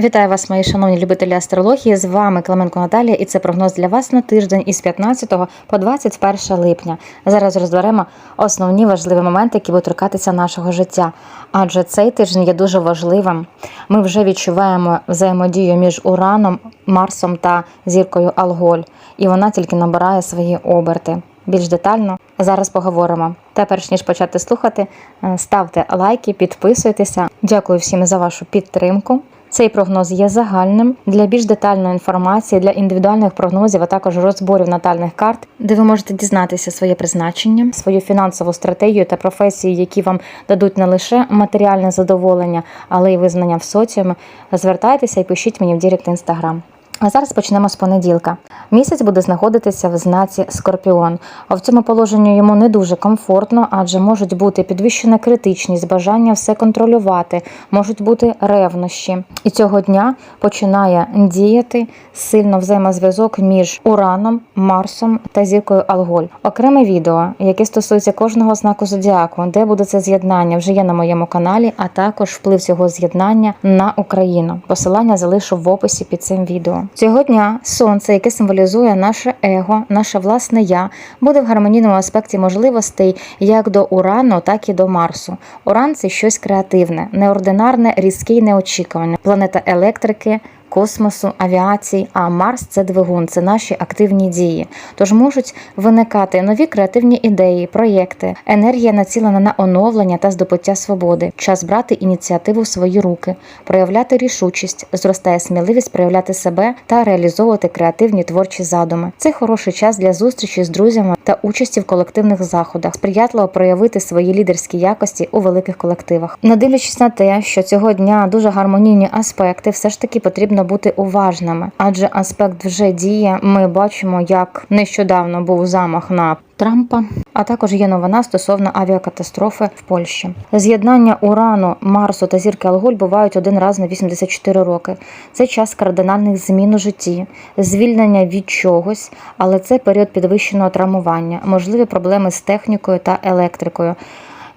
Вітаю вас, мої шановні любителі астрології. З вами Клименко Наталія, і це прогноз для вас на тиждень із 15 по 21 липня. Зараз розберемо основні важливі моменти, які будуть торкатися нашого життя. Адже цей тиждень є дуже важливим. Ми вже відчуваємо взаємодію між Ураном, Марсом та зіркою Алголь, і вона тільки набирає свої оберти. Більш детально зараз поговоримо. Та ніж почати слухати, е, ставте лайки, підписуйтеся. Дякую всім за вашу підтримку. Цей прогноз є загальним для більш детальної інформації, для індивідуальних прогнозів, а також розборів натальних карт, де ви можете дізнатися своє призначення, свою фінансову стратегію та професії, які вам дадуть не лише матеріальне задоволення, але й визнання в соціумі. Звертайтеся і пишіть мені в Дірект Інстаграм. А зараз почнемо з понеділка. Місяць буде знаходитися в знаці Скорпіон. В цьому положенні йому не дуже комфортно, адже можуть бути підвищена критичність, бажання все контролювати, можуть бути ревнощі. І цього дня починає діяти сильно взаємозв'язок між Ураном, Марсом та зіркою Алголь. Окреме відео, яке стосується кожного знаку зодіаку, де буде це з'єднання, вже є на моєму каналі, а також вплив цього з'єднання на Україну. Посилання залишу в описі під цим відео. Цього дня сонце, яке символізує наше его, наше власне я, буде в гармонійному аспекті можливостей як до Урану, так і до Марсу. Уран це щось креативне, неординарне, різке й неочікуване. Планета електрики. Космосу, авіації, а Марс це двигун, це наші активні дії. Тож можуть виникати нові креативні ідеї, проєкти, енергія націлена на оновлення та здобуття свободи, час брати ініціативу в свої руки, проявляти рішучість, зростає сміливість проявляти себе та реалізовувати креативні творчі задуми. Це хороший час для зустрічі з друзями та участі в колективних заходах, сприятливо проявити свої лідерські якості у великих колективах. Не дивлячись на те, що цього дня дуже гармонійні аспекти, все ж таки потрібно бути уважними, адже аспект вже діє. Ми бачимо, як нещодавно був замах на Трампа, а також є новина стосовно авіакатастрофи в Польщі. З'єднання урану, Марсу та зірки Алголь бувають один раз на 84 роки. Це час кардинальних змін у житті, звільнення від чогось, але це період підвищеного травмування, можливі проблеми з технікою та електрикою.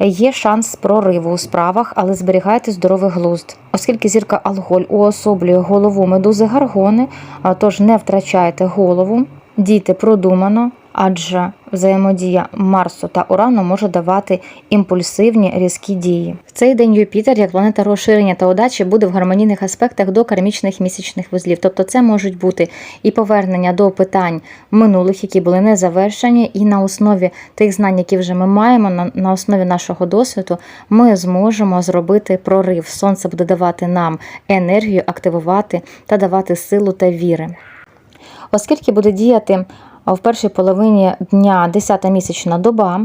Є шанс прориву у справах, але зберігайте здоровий глузд, оскільки зірка Алголь уособлює голову медузи Гаргони, тож не втрачайте голову, дійте продумано, адже взаємодія Марсу та Урану може давати імпульсивні різкі дії. В цей день Юпітер, як планета розширення та удачі, буде в гармонійних аспектах до кармічних місячних вузлів. Тобто, це можуть бути і повернення до питань минулих, які були не завершені, і на основі тих знань, які вже ми маємо, на, основі нашого досвіду, ми зможемо зробити прорив. Сонце буде давати нам енергію, активувати та давати силу та віри. Оскільки буде діяти в першій половині дня 10-та місячна доба,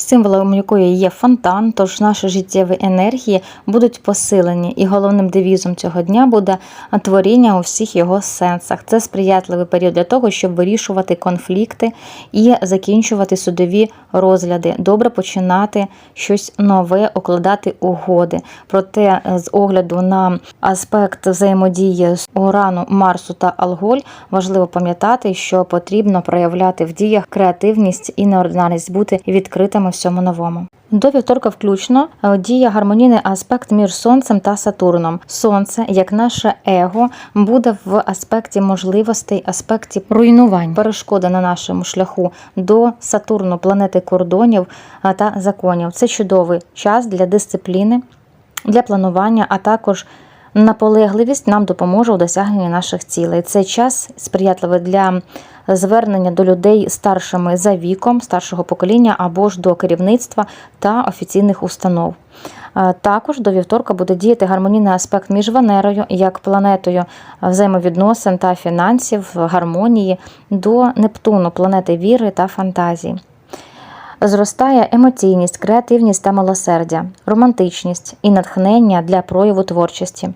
символом якої є фонтан, тож наші життєві енергії будуть посилені, і головним девізом цього дня буде творіння у всіх його сенсах. Це сприятливий період для того, щоб вирішувати конфлікти і закінчувати судові розгляди. Добре починати щось нове, укладати угоди. Проте, з огляду на аспект взаємодії з Урану, Марсу та Алголь, важливо пам'ятати, що потрібно проявляти в діях креативність і неординарність, бути відкритими всьому новому. До вівторка включно е, діє гармонійний аспект між сонцем та Сатурном. Сонце, як наше его, буде в аспекті можливостей, аспекті руйнувань, перешкоди на нашому шляху до Сатурну, планети кордонів е, та законів. Це чудовий час для дисципліни, для планування, а також наполегливість нам допоможе у досягненні наших цілей. Це час сприятливий для звернення до людей старшими за віком, старшого покоління або ж до керівництва та офіційних установ. Е, Також до вівторка буде діяти гармонійний аспект між Венерою як планетою взаємовідносин та фінансів, гармонії до Нептуну, планети віри та фантазії. Зростає емоційність, креативність та милосердя, романтичність і натхнення для прояву творчості,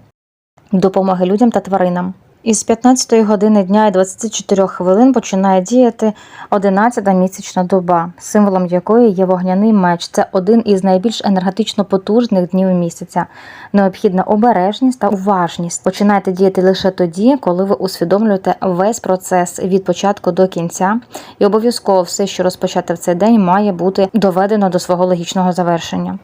допомоги людям та тваринам. Із 15 години дня і 24 хвилин починає діяти 11-та місячна доба, символом якої є вогняний меч. Це один із найбільш енергетично потужних днів місяця. Необхідна обережність та уважність. Починайте діяти лише тоді, коли ви усвідомлюєте весь процес від початку до кінця, і обов'язково все, що розпочати в цей день, має бути доведено до свого логічного завершення.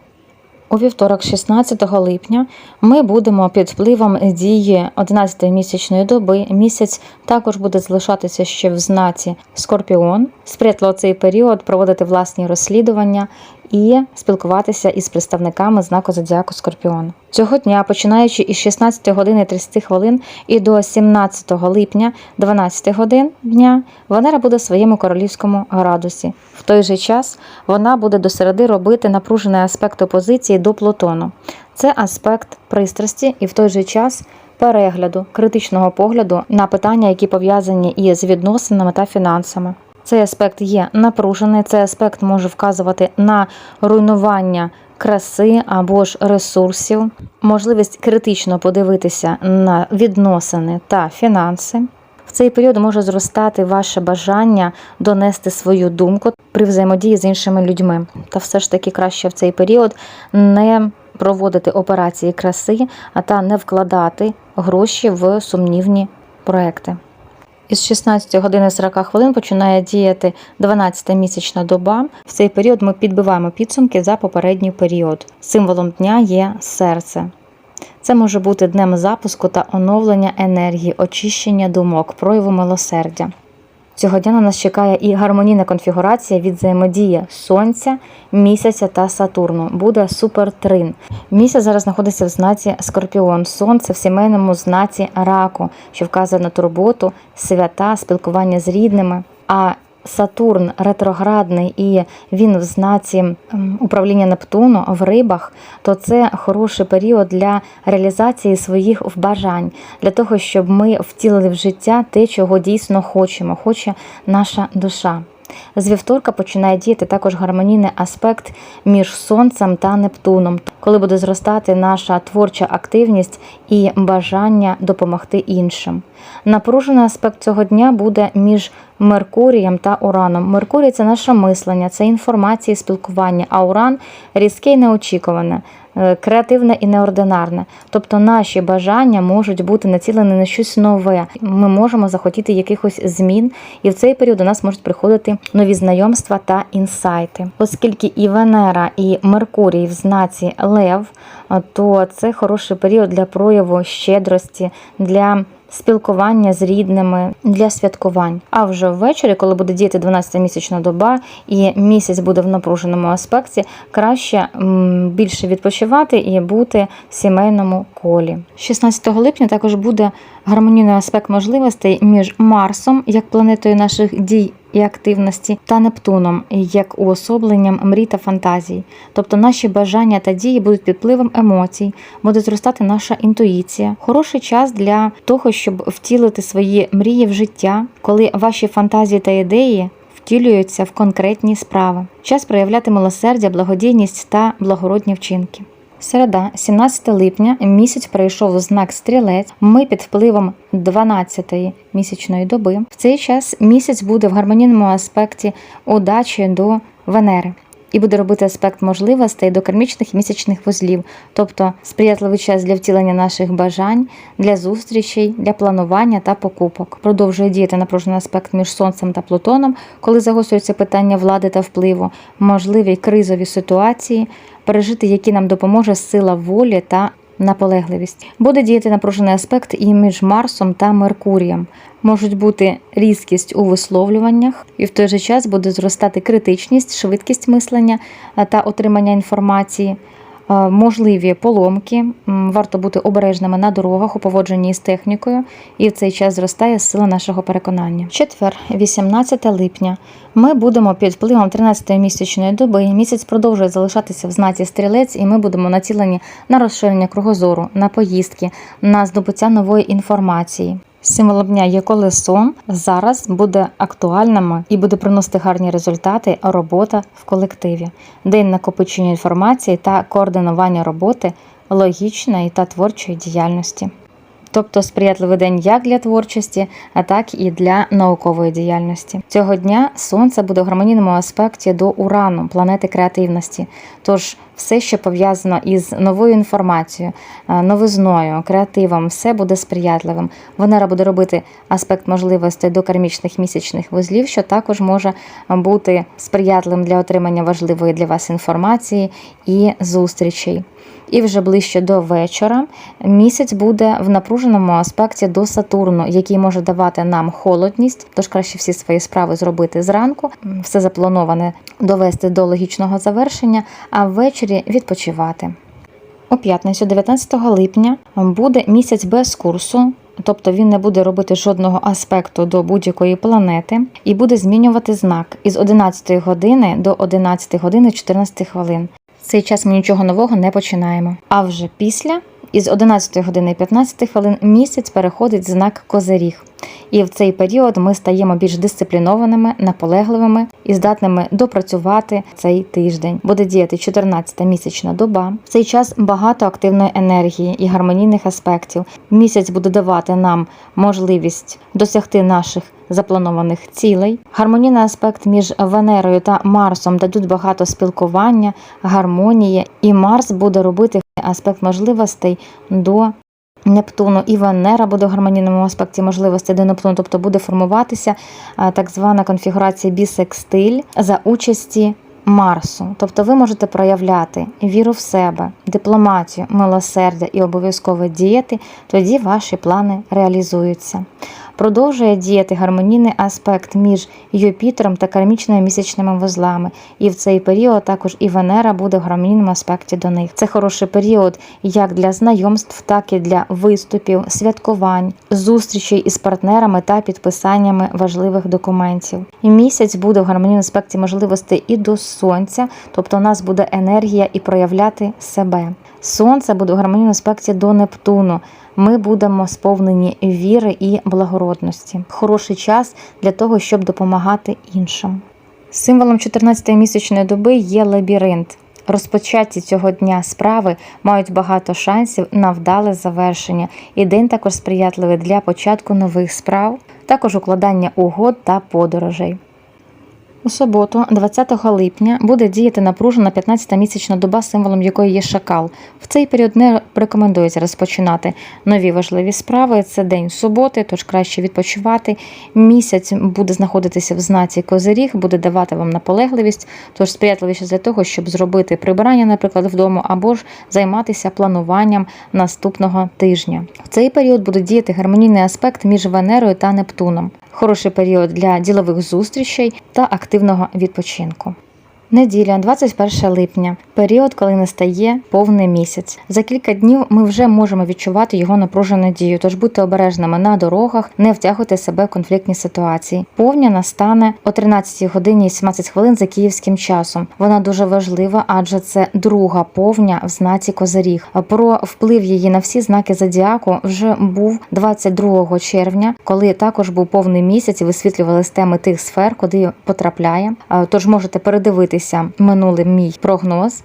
У вівторок, 16 липня, ми будемо під впливом дії 11-ї місячної доби. Місяць також буде залишатися ще в знаці Скорпіон. Сприятливо цей період проводити власні розслідування і спілкуватися із представниками знаку зодіаку Скорпіон. Цього дня, починаючи із 16 години 30 хвилин і до 17 липня 12 годин дня, Венера буде в своєму королівському градусі. В той же час вона буде до середи робити напружений аспект опозиції до Плутону. Це аспект пристрасті і в той же час перегляду, критичного погляду на питання, які пов'язані із відносинами та фінансами. Цей аспект є напружений, цей аспект може вказувати на руйнування краси або ж ресурсів, можливість критично подивитися на відносини та фінанси. В цей період може зростати ваше бажання донести свою думку при взаємодії з іншими людьми. Та все ж таки краще в цей період не проводити операції краси, а та не вкладати гроші в сумнівні проекти. Із 16 години 40 хвилин починає діяти 12-та місячна доба. В цей період ми підбиваємо підсумки за попередній період. Символом дня є серце. Це може бути днем запуску та оновлення енергії, очищення думок, прояву милосердя. Цього дня на нас чекає і гармонійна конфігурація від взаємодії Сонця, місяця та Сатурну. Буде супертрин. Місяць зараз знаходиться в знаці Скорпіон, Сонце в сімейному знаці раку, що вказує на турботу, свята, спілкування з рідними. А Сатурн ретроградний і він в знаці управління Нептуну в рибах, то це хороший період для реалізації своїх бажань, для того, щоб ми втілили в життя те, чого дійсно хочемо, хоче наша душа. З вівторка починає діяти також гармонійний аспект між сонцем та Нептуном, коли буде зростати наша творча активність і бажання допомогти іншим. Напружений аспект цього дня буде між Меркурієм та Ураном. Меркурій це наше мислення, це інформація і спілкування, а Уран різке і неочікуване, креативне і неординарне. Тобто наші бажання можуть бути націлені на щось нове. Ми можемо захотіти якихось змін, і в цей період до нас можуть приходити нові знайомства та інсайти. Оскільки і Венера, і Меркурій в знаці Лев, е, то це хороший період для прояву щедрості. для спілкування з рідними для святкувань. А вже ввечері, коли буде діяти 12-місячна доба і місяць буде в напруженому аспекті, краще більше відпочивати і бути в сімейному колі. 16 липня також буде гармонійний аспект можливостей між Марсом як планетою наших дій. І активності та Нептуном як уособленням мрій та фантазій, тобто наші бажання та дії будуть під впливом емоцій, буде зростати наша інтуїція. Хороший час для того, щоб втілити свої мрії в життя, коли ваші фантазії та ідеї втілюються в конкретні справи. Час проявляти милосердя, благодійність та благородні вчинки. Середа, 17 липня, місяць пройшов знак стрілець. Ми під впливом 12-ї місячної доби. В цей час місяць буде в гармонійному аспекті удачі до Венери. І буде робити аспект можливостей до кармічних місячних вузлів, тобто сприятливий час для втілення наших бажань, для зустрічей, для планування та покупок. Продовжує діяти напружений аспект між сонцем та Плутоном, коли загострюються питання влади та впливу, можливі кризові ситуації, пережити, які нам допоможе сила волі та наполегливість. Буде діяти напружений аспект і між Марсом та Меркурієм. Можуть бути різкість у висловлюваннях, і в той же час буде зростати критичність, швидкість мислення та отримання інформації. Е, Можливі поломки, варто бути обережними на дорогах у поводженні з технікою, і в цей час зростає сила нашого переконання. Четвер, 18 липня, ми будемо під впливом 13-ї місячної доби. Місяць продовжує залишатися в знаці стрілець, і ми будемо націлені на розширення кругозору, на поїздки, на здобуття нової інформації. Символом дня є колесо зараз буде актуальними і буде приносити гарні результати робота в колективі, день накопичення інформації та координування роботи, логічної та творчої діяльності. тобто сприятливий день як для творчості, а так і для наукової діяльності. Цього дня сонце буде в гармонійному аспекті до урану, планети креативності. Тож все, що пов'язано із новою інформацією, е, новизною, креативом, все буде сприятливим. Венера буде робити аспект можливостей до кармічних місячних вузлів, що також може бути сприятливим для отримання важливої для вас інформації і зустрічей. І вже ближче до вечора місяць буде в напруженому аспекті до Сатурну, який може давати нам холодність, тож краще всі свої справи зробити зранку, все заплановане довести до логічного завершення, а ввечері відпочивати. У п'ятницю, 19 липня, буде місяць без курсу, тобто він не буде робити жодного аспекту до будь-якої планети і буде змінювати знак із 11 години до 11 години 14 хвилин. В цей час ми нічого нового не починаємо. А вже після із 11 години 15 хвилин місяць переходить знак Козиріг. І в цей період ми стаємо більш дисциплінованими, наполегливими і здатними допрацювати цей тиждень. Буде діяти 14-та місячна доба. В цей час багато активної енергії і гармонійних аспектів. Місяць буде давати нам можливість досягти наших запланованих цілей. Гармонійний аспект між Венерою та Марсом дадуть багато спілкування, гармонії, і Марс буде робити аспект можливостей до Нептуну і Венера буде в гармонійному аспекті можливостей до Нептуну, тобто буде формуватися так звана конфігурація бісекстиль за участі Марсу. Тобто ви можете проявляти віру в себе, дипломатію, милосердя і обов'язково діяти, тоді ваші плани реалізуються. Продовжує діяти гармонійний аспект між Юпітером та кармічними місячними вузлами, і в цей період також і Венера буде в гармонійному аспекті до них. Це хороший період як для знайомств, так і для виступів, святкувань, зустрічей із партнерами та підписаннями важливих документів. І місяць буде в гармонійному аспекті можливостей і до сонця, тобто у нас буде енергія і проявляти себе. Сонце буде в гармонійному аспекті до Нептуну. Ми будемо сповнені віри і благородності. Хороший час для того, щоб допомагати іншим. Символом 14-ї місячної доби є лабіринт. Розпочаті цього дня справи мають багато шансів на вдале завершення, і день також сприятливий для початку нових справ, також укладання угод та подорожей. У суботу, 20 липня, буде діяти напружена 15-та місячна доба, символом якої є шакал. В цей період не рекомендується розпочинати нові важливі справи. Це день суботи, тож краще відпочивати. Місяць буде знаходитися в знаці козиріг, буде давати вам наполегливість, тож сприятливіше для того, щоб зробити прибирання, наприклад, вдома, або ж займатися плануванням наступного тижня. В цей період буде діяти гармонійний аспект між Венерою та Нептуном. Хороший період для ділових зустрічей та активного відпочинку. Неділя, 21 липня, період, коли настає повний місяць. За кілька днів ми вже можемо відчувати його напружену дію, тож будьте обережними на дорогах, не втягуйте себе в конфліктні ситуації. Повня настане о 13 годині і 17 хвилин за київським часом. Вона дуже важлива, адже це друга повня в знаці Козиріг. Про вплив її на всі знаки зодіаку вже був 22 червня, коли також був повний місяць і висвітлювали з теми тих сфер, куди потрапляє. Тож можете передивитися минулий мій прогноз,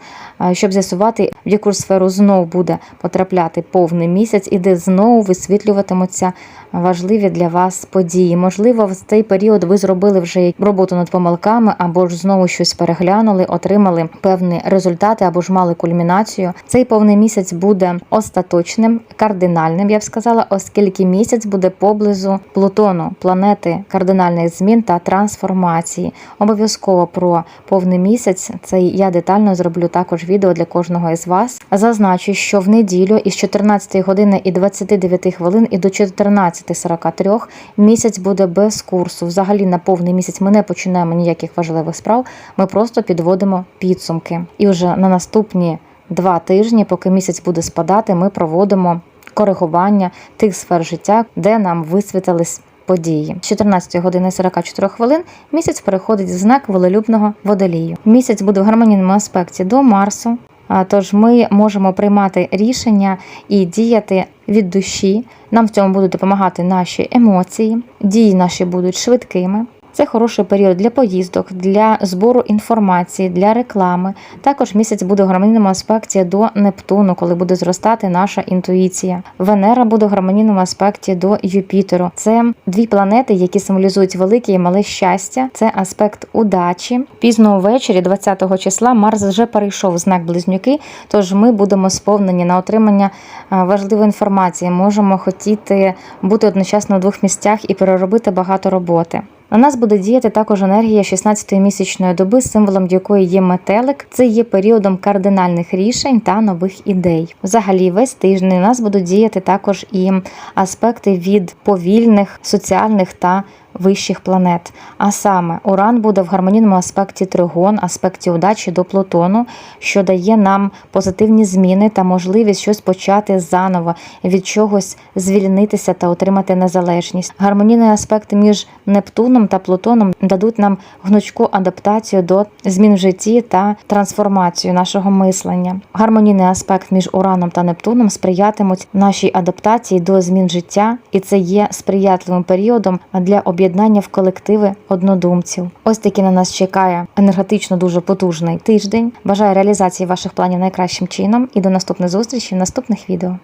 щоб з'ясувати, в яку сферу знову буде потрапляти повний місяць, і де знову висвітлюватимуться важливі для вас події. Можливо, в цей період ви зробили вже роботу над помилками, або ж знову щось переглянули, отримали певні результати, або ж мали кульмінацію. Цей повний місяць буде остаточним, кардинальним, я б сказала, оскільки місяць буде поблизу Плутону, планети кардинальних змін та трансформації. Обов'язково про повний місяць цей я детально зроблю також відео для кожного із вас. Зазначу, що в неділю із 14 години і 29 хвилин і до 14.43 місяць буде без курсу. Взагалі на повний місяць ми не починаємо ніяких важливих справ. Ми просто підводимо підсумки. І вже на наступні два тижні, поки місяць буде спадати, ми проводимо коригування тих сфер життя, де нам висвітились події. З 14 години 44 хвилин місяць переходить в знак волелюбного водолію. Місяць буде в гармонійному аспекті до Марсу. Тож ми можемо приймати рішення і діяти від душі. Нам в цьому будуть допомагати наші емоції, дії наші будуть швидкими. Це хороший період для поїздок, для збору інформації, для реклами. Також місяць буде в аспекті до Нептуну, коли буде зростати наша інтуїція. Венера буде в гармонійному аспекті до Юпітеру. Це дві планети, які символізують велике і мале щастя. Це аспект удачі. Пізно ввечері, 20 числа, Марс вже перейшов в знак близнюки. Тож ми будемо сповнені на отримання е, важливої інформації. Можемо хотіти бути одночасно в двох місцях і переробити багато роботи. На нас буде діяти також енергія 16-ї місячної доби, символом якої є метелик. Це є періодом кардинальних рішень та нових ідей. Взагалі, весь тиждень у нас будуть діяти також і аспекти від повільних, соціальних та вищих планет. А саме Уран буде в гармонійному аспекті тригон, аспекті удачі до Плутону, що дає нам позитивні зміни та можливість щось почати заново, від чогось звільнитися та отримати незалежність. Гармонійний аспект між Нептуном та Плутоном дадуть нам гнучку адаптацію до змін в житті та трансформацію нашого мислення. Гармонійний аспект між Ураном та Нептуном сприятимуть нашій адаптації до змін життя, і це є сприятливим періодом для об'єднання в колективи однодумців. Ось таки на нас чекає енергетично дуже потужний тиждень. Бажаю реалізації ваших планів найкращим чином і до наступних зустрічей в наступних відео.